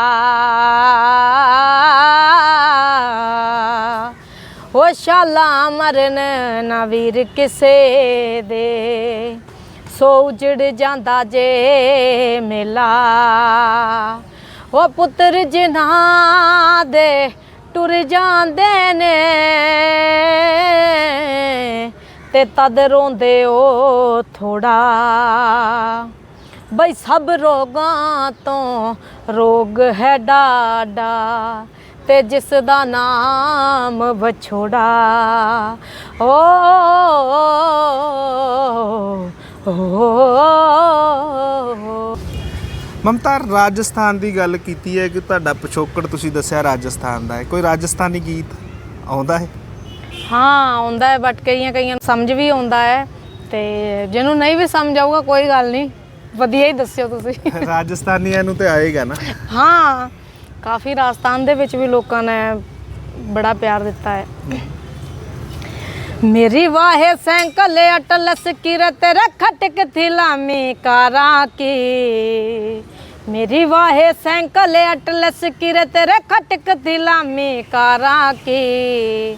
ਉਹ ਸ਼ਾਲਾ ਮਰਨ ਨਾ ਵੀਰ ਕਿਸੇ ਦੇ। ਸੋ ਉਜੜ ਜਾਂਦਾ ਜੇ ਮੇਲਾ। ਉਹ ਪੁੱਤਰ ਜਿਨ੍ਹਾਂ ਦੇ ਟੁਰ ਜਾਂਦੇ ਨੇ। ਤੇ ਤਦ ਰੋਂਦੇ ਓ ਥੋੜਾ। ਬਈ ਸਭ ਰੋਗਾਂ ਤੋਂ ਰੋਗ ਹੈ ਡਾਡਾ ਤੇ ਜਿਸ ਦਾ ਨਾਮ ਵਿਛੋੜਾ। ਓ ਓ। ਮਮਤਾ, ਰਾਜਸਥਾਨ ਦੀ ਗੱਲ ਕੀਤੀ ਹੈ ਕਿ ਤੁਹਾਡਾ ਪਿਛੋਕੜ ਤੁਸੀਂ ਦੱਸਿਆ ਰਾਜਸਥਾਨ ਦਾ ਹੈ। ਕੋਈ ਰਾਜਸਥਾਨੀ ਗੀਤ ਆਉਂਦਾ ਹੈ? ਹਾਂ ਆਉਂਦਾ ਹੈ ਬਟ ਕਈਆਂ ਕਈਆਂ ਨੂੰ ਸਮਝ ਵੀ ਆਉਂਦਾ ਹੈ ਤੇ ਜਿਹਨੂੰ ਨਹੀਂ ਵੀ ਸਮਝ ਆਊਗਾ ਕੋਈ ਗੱਲ ਨਹੀਂ। ਵਧੀਆ ਹੀ ਦੱਸਿਓ ਤੁਸੀਂ। ਰਾਜਸਥਾਨੀਆਂ ਨੂੰ ਤੇ ਆਏਗਾ ਨਾ। ਹਾਂ ਕਾਫੀ ਰਾਜਸਥਾਨ ਦੇ ਵਿੱਚ ਵੀ ਲੋਕਾਂ ਨੇ ਬੜਾ ਪਿਆਰ ਦਿੱਤਾ ਹੈ। ਮੇਰੀ ਵਾਹੇ ਸੈਂਕਲ ਅਟਲ ਸਕਿਰਤ ਰਖਟ ਥਿਲਾਮੀ ਕਾਰਾਂ ਕੀ। ਮੇਰੀ ਵਾਹੇ ਸੈਂਕਲ ਅਟਲ ਸਕਿਰਤ ਰਖਟ ਥਿਲਾਮੀ ਕਾਰਾਂ ਕੀ।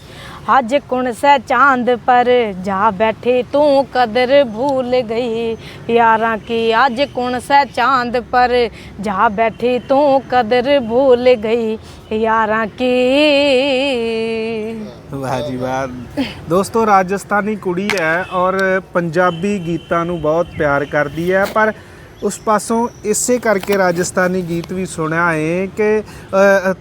ਅੱਜ ਕੁਣ ਸੈ ਚਾਂਦ ਪਰ ਜਾ ਬੈਠੇ ਤੂੰ ਕਦਰ ਭੂਲ ਗਈ। ਯਾਰਾਂ ਕੀ ਅੱਜ ਕੁਣ ਸੈ ਚਾंद ਪਰ ਜਾ ਬੈਠੀ ਤੂੰ ਕਦਰ ਭੂਲ ਗਈ। ਯਾਰਾਂ ਕੀ ਵਾਹ ਜੀ ਵਾਹ। ਦੋਸਤੋ, ਰਾਜਸਥਾਨੀ ਕੁੜੀ ਹੈ ਔਰ ਪੰਜਾਬੀ ਗੀਤਾਂ ਨੂੰ ਬਹੁਤ ਪਿਆਰ ਕਰਦੀ ਹੈ, ਪਰ ਉਸ ਪਾਸੋਂ ਇਸੇ ਕਰਕੇ ਰਾਜਸਥਾਨੀ ਗੀਤ ਵੀ ਸੁਣਿਆ ਏ ਕਿ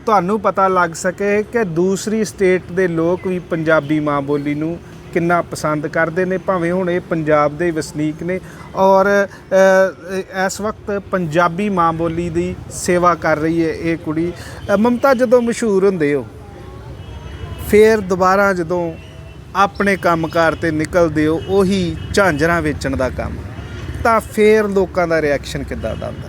ਤੁਹਾਨੂੰ ਪਤਾ ਲੱਗ ਸਕੇ ਕਿ ਦੂਸਰੀ ਸਟੇਟ ਦੇ ਲੋਕ ਵੀ ਪੰਜਾਬੀ ਮਾਂ ਬੋਲੀ ਨੂੰ ਕਿੰਨਾ ਪਸੰਦ ਕਰਦੇ ਨੇ, ਭਾਵੇਂ ਹੁਣ ਇਹ ਪੰਜਾਬ ਦੇ ਵਸਨੀਕ ਨੇ ਔਰ ਇਸ ਵਕਤ ਪੰਜਾਬੀ ਮਾਂ ਬੋਲੀ ਦੀ ਸੇਵਾ ਕਰ ਰਹੀ ਹੈ ਇਹ ਕੁੜੀ। ਮਮਤਾ, ਜਦੋਂ ਮਸ਼ਹੂਰ ਹੁੰਦੇ ਹੋ, ਫੇਰ ਦੁਬਾਰਾ ਜਦੋਂ ਆਪਣੇ ਕੰਮਕਾਰ ਤੇ ਨਿਕਲਦੇ ਹੋ, ਉਹੀ ਝਾਂਜਰਾਂ ਵੇਚਣ ਦਾ ਕੰਮ। ਤਾਂ ਫੇਰ ਲੋਕਾਂ ਦਾ ਰਿਐਕਸ਼ਨ ਕਿੱਦਾਂ ਦਾ ਹੁੰਦਾ?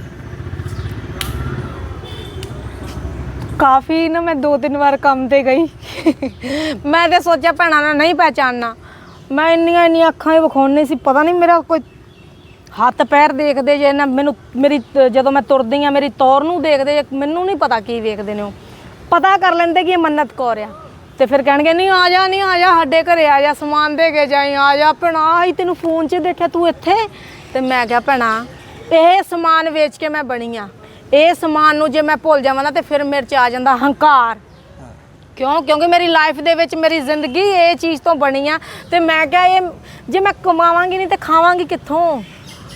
ਕਾਫੀ ਨਾ ਮੈਂ ਦੋ ਤਿੰਨ ਵਾਰ ਕੰਮ ਤੇ ਗਈ। ਮੈਂ ਤੇ ਸੋਚਿਆ ਭੈਣਾਂ ਨਾਲ ਨਹੀਂ ਪਹਿਚਾਨਣਾ ਮੈਂ ਇੰਨੀਆਂ ਇੰਨੀਆਂ ਅੱਖਾਂ ਹੀ ਵਿਖਾਉਣੀ ਸੀ, ਪਤਾ ਨਹੀਂ ਮੇਰਾ ਕੋਈ ਹੱਥ ਪੈਰ ਦੇਖਦੇ ਜੇ ਨਾ ਮੈਨੂੰ ਮੇਰੀ, ਜਦੋਂ ਮੈਂ ਤੁਰਦੀ ਆ ਮੇਰੀ ਤੌਰ ਨੂੰ ਦੇਖਦੇ ਜੇ, ਮੈਨੂੰ ਨਹੀਂ ਪਤਾ ਕੀ ਵੇਖਦੇ ਨੇ ਉਹ। ਪਤਾ ਕਰ ਲੈਂਦੇ ਕਿ ਇਹ ਮੰਨਤ ਕੌਰ ਆ। ਤੇ ਫਿਰ ਕਹਿਣਗੇ, ਨਹੀਂ, ਆ ਜਾ, ਨਹੀਂ, ਆ ਜਾ, ਸਾਡੇ ਘਰੇ ਆ ਜਾ, ਸਮਾਨ ਦੇ ਕੇ ਜਾਈ, ਆ ਜਾ, ਭੈਣਾ ਆਈ ਤੈਨੂੰ ਫੋਨ 'ਚ ਦੇਖਿਆ, ਤੂੰ ਇੱਥੇ? ਤੇ ਮੈਂ ਕਿਹਾ, ਭੈਣਾ, ਇਹ ਸਮਾਨ ਵੇਚ ਕੇ ਮੈਂ ਬਣੀ ਆ। ਇਹ ਸਮਾਨ ਨੂੰ ਜੇ ਮੈਂ ਭੁੱਲ ਜਾਵਾਂ ਨਾ, ਤੇ ਫਿਰ ਮੇਰੇ 'ਚ ਆ ਜਾਂਦਾ ਹੰਕਾਰ। ਕਿਉਂ? ਕਿਉਂਕਿ ਮੇਰੀ ਲਾਈਫ ਦੇ ਵਿੱਚ ਮੇਰੀ ਜ਼ਿੰਦਗੀ ਇਹ ਚੀਜ਼ ਤੋਂ ਬਣੀ ਆ। ਤੇ ਮੈਂ ਕਿਹਾ, ਇਹ ਜੇ ਮੈਂ ਕਮਾਵਾਂਗੀ ਨਹੀਂ, ਤੇ ਖਾਵਾਂਗੀ ਕਿੱਥੋਂ?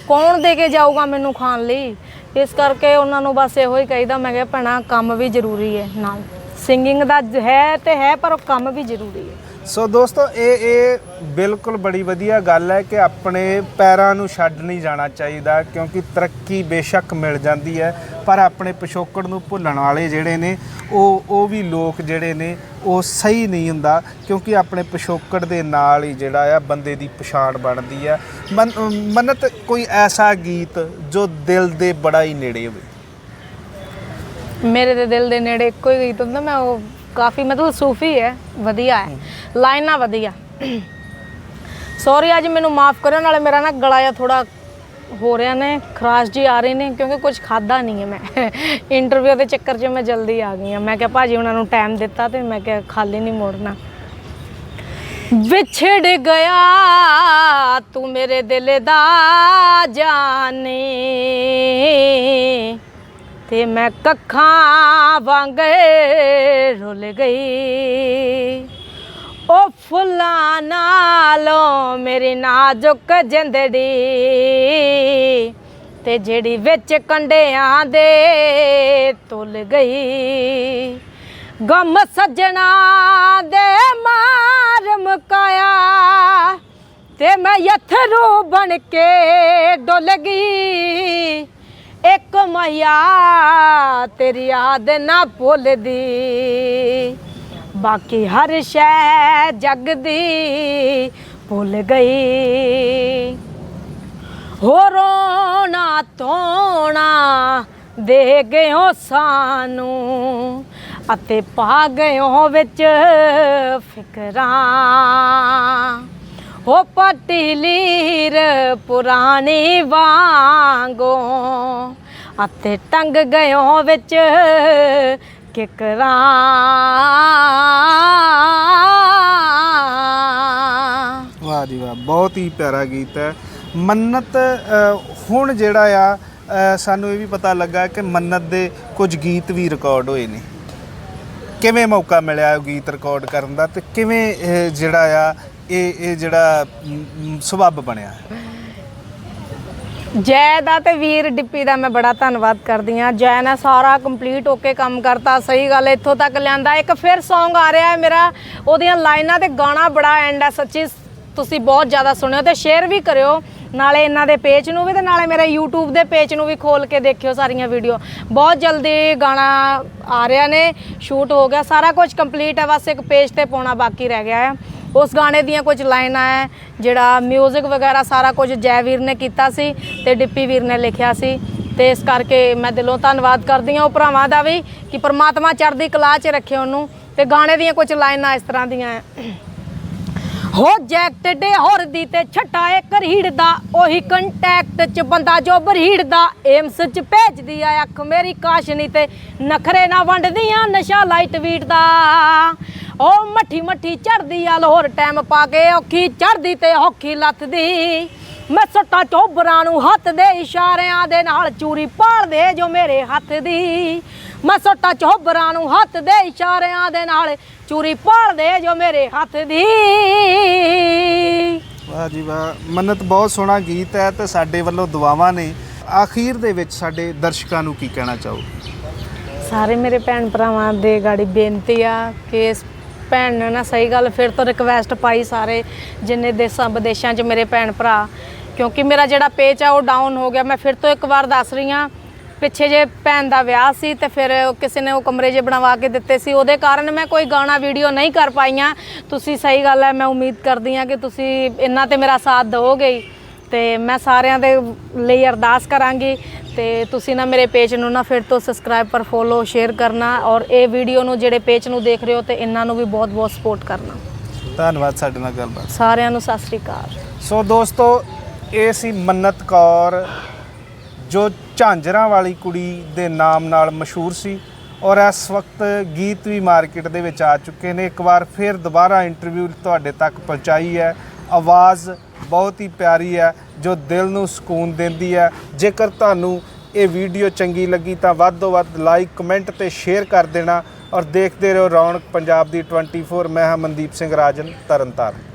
ਕੌਣ ਦੇ ਕੇ ਜਾਊਗਾ ਮੈਨੂੰ ਖਾਣ ਲਈ? ਇਸ ਕਰਕੇ ਉਹਨਾਂ ਨੂੰ ਬਸ ਇਹੋ ਹੀ ਕਹੀਦਾ, ਮੈਂ ਕਿਹਾ, ਭੈਣਾ, ਕੰਮ ਵੀ ਜ਼ਰੂਰੀ ਹੈ। ਨਾਲ ਸਿੰਗਿੰਗ ਦਾ ਹੈ ਤੇ ਹੈ, ਪਰ ਉਹ ਕੰਮ ਵੀ ਜ਼ਰੂਰੀ ਹੈ। ਸੋ ਦੋਸਤੋ, ਇਹ ਇਹ ਬਿਲਕੁਲ ਬੜੀ ਵਧੀਆ ਗੱਲ ਹੈ ਕਿ ਆਪਣੇ ਪੈਰਾਂ ਨੂੰ ਛੱਡ ਨਹੀਂ ਜਾਣਾ ਚਾਹੀਦਾ ਕਿਉਂਕਿ ਤਰੱਕੀ ਬੇਸ਼ੱਕ ਮਿਲ ਜਾਂਦੀ ਹੈ, ਪਰ ਆਪਣੇ ਪਿਛੋਕੜ ਨੂੰ ਭੁੱਲਣ ਵਾਲੇ ਜਿਹੜੇ ਨੇ, ਉਹ ਉਹ ਵੀ ਲੋਕ ਜਿਹੜੇ ਨੇ, ਉਹ ਸਹੀ ਨਹੀਂ ਹੁੰਦਾ ਕਿਉਂਕਿ ਆਪਣੇ ਪਿਛੋਕੜ ਦੇ ਨਾਲ ਹੀ ਜਿਹੜਾ ਆ ਬੰਦੇ ਦੀ ਪਛਾਣ ਬਣਦੀ ਹੈ। ਮਨ- ਮੰਨਤ ਕੋਈ ਐਸਾ ਗੀਤ ਜੋ ਦਿਲ ਦੇ ਬੜਾ ਹੀ ਨੇੜੇ ਹੋਵੇ। ਮੇਰੇ ਦੇ ਦਿਲ ਦੇ ਨੇੜੇ ਇੱਕੋ ਹੀ ਗੀਤ ਹੁੰਦਾ, ਮੈਂ ਉਹ ਕਾਫੀ ਮਤਲਬ ਸੂਫੀ ਹੈ, ਵਧੀਆ ਹੈ, ਲਾਈਨਾਂ ਵਧੀਆ। ਸੌਰੀ ਅੱਜ ਮੈਨੂੰ ਮਾਫ ਕਰਿਓ, ਨਾਲੇ ਮੇਰਾ ਨਾ ਗਲਾ ਜਿਹਾ ਥੋੜਾ ਹੋ ਰਿਹਾ ਨੇ, ਖਰਾਸ਼ ਜੀ ਆ ਰਹੇ ਨੇ, ਕਿਉਂਕਿ ਕੁਝ ਖਾਦਾ ਨਹੀਂ ਹੈ ਮੈਂ। ਇੰਟਰਵਿਊ ਦੇ ਚੱਕਰ 'ਚ ਮੈਂ ਜਲਦੀ ਆ ਗਈ ਹਾਂ। ਮੈਂ ਕਿਹਾ, ਭਾਜੀ, ਉਹਨਾਂ ਨੂੰ ਟਾਈਮ ਦਿੱਤਾ ਤੇ ਮੈਂ ਕਿਹਾ, ਖਾਲੀ ਨਹੀਂ ਮੋੜਨਾ। ਵਿਛੜ ਗਿਆ ਤੂੰ ਮੇਰੇ ਦਿਲ ਦਾ ਜਾਣੇ ਤੇ ਮੈਂ ਕੱਖਾਂ ਵਾਂਗ ਰੁੱਲ ਗਈ। ਉਹ ਫੁੱਲਾਂ ਨਾਲੋਂ ਮੇਰੀ ਨਾਜ਼ੁਕ ਜਿੰਦੜੀ ਤੇ ਜਿਹੜੀ ਵਿੱਚ ਕੰਡਿਆਂ ਦੇ ਤੁਲ ਗਈ। ਗਮ ਸੱਜਣਾ ਦੇ ਮਾਰ ਮੁਕਾਇਆ ਤੇ ਮੈਂ ਯਥਰੂ ਬਣ ਕੇ ਡੁੱਲ ਗਈ। ਇੱਕ ਮਾਇਆ ਤੇਰੀ ਯਾਦ ਨਾ ਭੁੱਲਦੀ। ਬਾਕੀ ਹਰ ਸ਼ੈ ਜਗ ਦੀ ਭੁੱਲ ਗਈ। ਹੋ ਰੋਣਾ ਤੋਣਾ ਦੇ ਗਿਓ ਸਾਨੂੰ ਅਤੇ ਪਾ ਗਿਓ ਵਿੱਚ ਫਿਕਰਾਂ। ਹੋ ਪਟੀਲੀਰ ਪੁਰਾਣੀ ਵਾਂਗੋ। ਅਤੇ ਟੰਗ ਗਿਓ ਵਿੱਚ ਕਿਕਰਾਂ। ਵਾਹ ਜੀ ਵਾਹ, ਬਹੁਤ ਹੀ ਪਿਆਰਾ ਗੀਤ ਹੈ। ਮੰਨਤ ਹੁਣ ਜਿਹੜਾ ਆ ਸਾਨੂੰ ਇਹ ਵੀ ਪਤਾ ਲੱਗਾ ਕਿ ਮੰਨਤ ਦੇ ਕੁਝ ਗੀਤ ਵੀ ਰਿਕਾਰਡ ਹੋਏ ਨੇ। ਕਿਵੇਂ ਮੌਕਾ ਮਿਲਿਆ ਉਹ ਗੀਤ ਰਿਕਾਰਡ ਕਰਨ ਦਾ ਤੇ ਕਿਵੇਂ ਜਿਹੜਾ ਆ ਇਹ ਇਹ ਜਿਹੜਾ ਸੁਭਾਅ ਬਣਿਆ ਜੈ ਦਾ ਤੇ ਵੀਰ ਡਿੱਪੀ ਦਾ ਮੈਂ ਬੜਾ ਧੰਨਵਾਦ ਕਰਦੀ ਆ ਜੈ ਨੇ ਸਾਰਾ ਕੰਪਲੀਟ ਹੋ ਕੇ ਕੰਮ ਕਰਤਾ, ਸਹੀ ਗੱਲ, ਇੱਥੋਂ ਤੱਕ ਲਿਆਂਦਾ। ਇੱਕ ਫਿਰ Song ਆ ਰਿਹਾ ਹੈ ਮੇਰਾ, ਉਹਦੀਆਂ ਲਾਈਨਾਂ ਤੇ ਗਾਣਾ ਬੜਾ ਐਂਡ ਹੈ। ਸੱਚੀ ਤੁਸੀਂ ਬਹੁਤ ਜ਼ਿਆਦਾ ਸੁਣਿਓ ਤੇ ਸ਼ੇਅਰ ਵੀ ਕਰਿਓ। ਨਾਲੇ ਇਹਨਾਂ ਦੇ ਪੇਜ ਨੂੰ ਵੀ ਤੇ ਨਾਲੇ ਮੇਰੇ YouTube ਦੇ ਪੇਜ ਨੂੰ ਵੀ ਖੋਲ ਕੇ ਦੇਖਿਓ ਸਾਰੀਆਂ ਵੀਡੀਓ ਬਹੁਤ ਜਲਦੀ ਗਾਣਾ ਆ ਰਿਹਾ ਨੇ ਸ਼ੂਟ ਹੋ ਗਿਆ। ਸਾਰਾ ਕੁਝ ਕੰਪਲੀਟ ਹੈ, ਬਸ ਇੱਕ ਪੇਜ ਤੇ ਪਾਉਣਾ ਬਾਕੀ ਰਹਿ ਗਿਆ ਹੈ। ਉਸ ਗਾਣੇ ਦੀਆਂ ਕੁਝ ਲਾਈਨਾਂ ਹੈ ਜਿਹੜਾ 뮤직 ਵਗੈਰਾ ਸਾਰਾ ਕੁਝ ਜੈ ਵੀਰ ਨੇ ਕੀਤਾ ਸੀ ਤੇ ਡਿੱਪੀ ਵੀਰ ਨੇ ਲਿਖਿਆ ਸੀ। ਤੇ ਇਸ ਕਰਕੇ ਮੈਂ ਦਿਲੋਂ ਧੰਨਵਾਦ ਕਰਦੀ ਹਾਂ ਉਹ ਭਰਾਵਾਂ ਦਾ ਵੀ ਕਿ ਪ੍ਰਮਾਤਮਾ ਚੜ੍ਹਦੀ ਕਲਾ 'ਚ ਰੱਖੇ ਉਹਨੂੰ। ਤੇ ਗਾਣੇ ਦੀਆਂ ਕੁਝ ਲਾਈਨਾਂ ਇਸ ਤਰ੍ਹਾਂ ਦੀਆਂ ਹੈ ਹੋ ਜੈਕਟ ਡੇ ਤੇ ਛਟਾ ਏ ਦਾ, ਉਹੀ ਕੰਟੈਕਟ ਚ ਬੰਦਾ ਜੋ ਬਰਹੀੜ ਦਾ, ਏਮਸ ਚ ਭੇਜਦੀ ਆ ਅੱਖ ਮੇਰੀ ਕਾਸ਼ਨੀ ਤੇ, ਨਖਰੇ ਨਾ ਵੰਡਦੀਆਂ ਨਸ਼ਾ ਲਾਈਟ ਵੀਟ ਦਾ। ਉਹ ਮੱਠੀ ਮੱਠੀ ਚੜਦੀ ਆ, ਲਾਹੌਰ ਟਾਈਮ ਪਾ ਕੇ ਔਖੀ ਚੜਦੀ ਤੇ ਔਖੀ ਲੱਥਦੀ। ਮੈਂ ਸੱਟਾ ਚੋਬਰਾਂ ਨੂੰ ਹੱਥ ਦੇ ਇਸ਼ਾਰਿਆਂ ਦੇ ਨਾਲ ਚੂਰੀ ਪਾਲਦੇ ਜੋ ਮੇਰੇ ਹੱਥ ਦੀ। ਮੈਂ ਸੱਟਾ ਚੋਬਰਾਂ ਨੂੰ ਹੱਥ ਦੇ ਇਸ਼ਾਰਿਆਂ ਦੇ ਨਾਲ ਚੂਰੀ ਪਾਲਦੇ ਜੋ ਮੇਰੇ ਹੱਥ ਦੀ। ਵਾਹ ਜੀ ਵਾਹ ਮੰਨਤ ਬਹੁਤ ਸੋਹਣਾ ਗੀਤ ਹੈ ਤੇ ਸਾਡੇ ਵੱਲੋਂ ਦੁਆਵਾਂ ਨੇ। ਆਖੀਰ ਦੇ ਵਿੱਚ ਸਾਡੇ ਦਰਸ਼ਕਾਂ ਨੂੰ ਕੀ ਕਹਿਣਾ ਚਾਹੋ? ਸਾਰੇ ਮੇਰੇ ਭੈਣ ਭਰਾਵਾਂ ਦੇ ਗਾੜੀ ਬੇਨਤੀ ਆ ਕਿ ਇਸ ਭੈਣ ਨੇ ਨਾ ਸਹੀ ਗੱਲ ਫਿਰ ਤੋਂ ਰਿਕਵੈਸਟ ਪਾਈ ਸਾਰੇ ਜਿੰਨੇ ਦੇਸਾਂ ਵਿਦੇਸ਼ਾਂ 'ਚ ਮੇਰੇ ਭੈਣ ਭਰਾ। ਕਿਉਂਕਿ ਮੇਰਾ ਜਿਹੜਾ ਪੇਜ ਆ ਉਹ ਡਾਊਨ ਹੋ ਗਿਆ ਮੈਂ ਫਿਰ ਤੋਂ ਇੱਕ ਵਾਰ ਦੱਸ ਰਹੀ ਹਾਂ ਪਿੱਛੇ ਜੇ ਭੈਣ ਦਾ ਵਿਆਹ ਸੀ ਤੇ ਫਿਰ ਕਿਸੇ ਨੇ ਉਹ ਕਮਰੇ ਜੇ ਬਣਵਾ ਕੇ ਦਿੱਤੇ ਸੀ ਉਹਦੇ ਕਾਰਨ ਮੈਂ ਕੋਈ ਗਾਣਾ ਵੀਡੀਓ ਨਹੀਂ ਕਰ ਪਾਈਆਂ। ਤੁਸੀਂ ਸਹੀ ਗੱਲ ਹੈ ਮੈਂ ਉਮੀਦ ਕਰਦੀ ਹਾਂ ਕਿ ਤੁਸੀਂ ਇੰਨਾ ਤੇ ਮੇਰਾ ਸਾਥ ਦਿਓਗੇ ਤੇ ਮੈਂ ਸਾਰਿਆਂ ਦੇ ਲਈ ਅਰਦਾਸ ਕਰਾਂਗੀ ਤੇ ਤੁਸੀਂ ਨਾ ਮੇਰੇ ਪੇਜ ਨੂੰ ਨਾ ਫਿਰ ਤੋਂ ਸਬਸਕ੍ਰਾਈਬ ਪਰ ਫੋਲੋ ਸ਼ੇਅਰ ਕਰਨਾ ਔਰ ਇਹ ਵੀਡੀਓ ਨੂੰ ਜਿਹੜੇ ਪੇਜ ਨੂੰ ਦੇਖ ਰਹੇ ਹੋ ਤੇ ਇਹਨਾਂ ਨੂੰ ਵੀ ਬਹੁਤ-ਬਹੁਤ ਸਪੋਰਟ ਕਰਨਾ। ਧੰਨਵਾਦ ਸਾਡੇ ਨਾਲ ਗੱਲਬਾਤ। ਸਾਰਿਆਂ ਨੂੰ ਸਤਿ ਸ੍ਰੀ ਅਕਾਲ। ਸੋ ਦੋਸਤੋ ਇਹ ਸੀ ਮੰਨਤ ਕੌਰ ਜੋ ਝਾਂਜਰਾਂ ਵਾਲੀ ਕੁੜੀ ਦੇ ਨਾਮ ਨਾਲ ਮਸ਼ਹੂਰ ਸੀ ਔਰ ਇਸ ਵਕਤ ਗੀਤ ਵੀ ਮਾਰਕੀਟ ਦੇ ਵਿੱਚ ਆ ਚੁੱਕੇ ਨੇ। ਇੱਕ ਵਾਰ ਫਿਰ ਦੁਬਾਰਾ ਇੰਟਰਵਿਊ ਤੁਹਾਡੇ ਤੱਕ ਪਹੁੰਚਾਈ ਹੈ। ਆਵਾਜ਼ ਬਹੁਤ ਹੀ ਪਿਆਰੀ ਹੈ, ਜੋ ਦਿਲ ਨੂੰ ਸਕੂਨ ਦਿੰਦੀ ਹੈ। ਜੇਕਰ ਤੁਹਾਨੂੰ ਇਹ ਵੀਡੀਓ ਚੰਗੀ ਲੱਗੀ ਤਾਂ ਵੱਧ ਤੋਂ ਵੱਧ ਲਾਈਕ ਕਮੈਂਟ ਤੇ ਸ਼ੇਅਰ ਕਰ ਦੇਣਾ ਔਰ ਦੇਖਦੇ ਰਹੋ ਰੌਣਕ ਪੰਜਾਬ ਦੀ 24 ਮੈਂ ਹਾਂ ਮਨਦੀਪ ਸਿੰਘ ਰਾਜਨ, ਤਰਨਤਾਰਨ।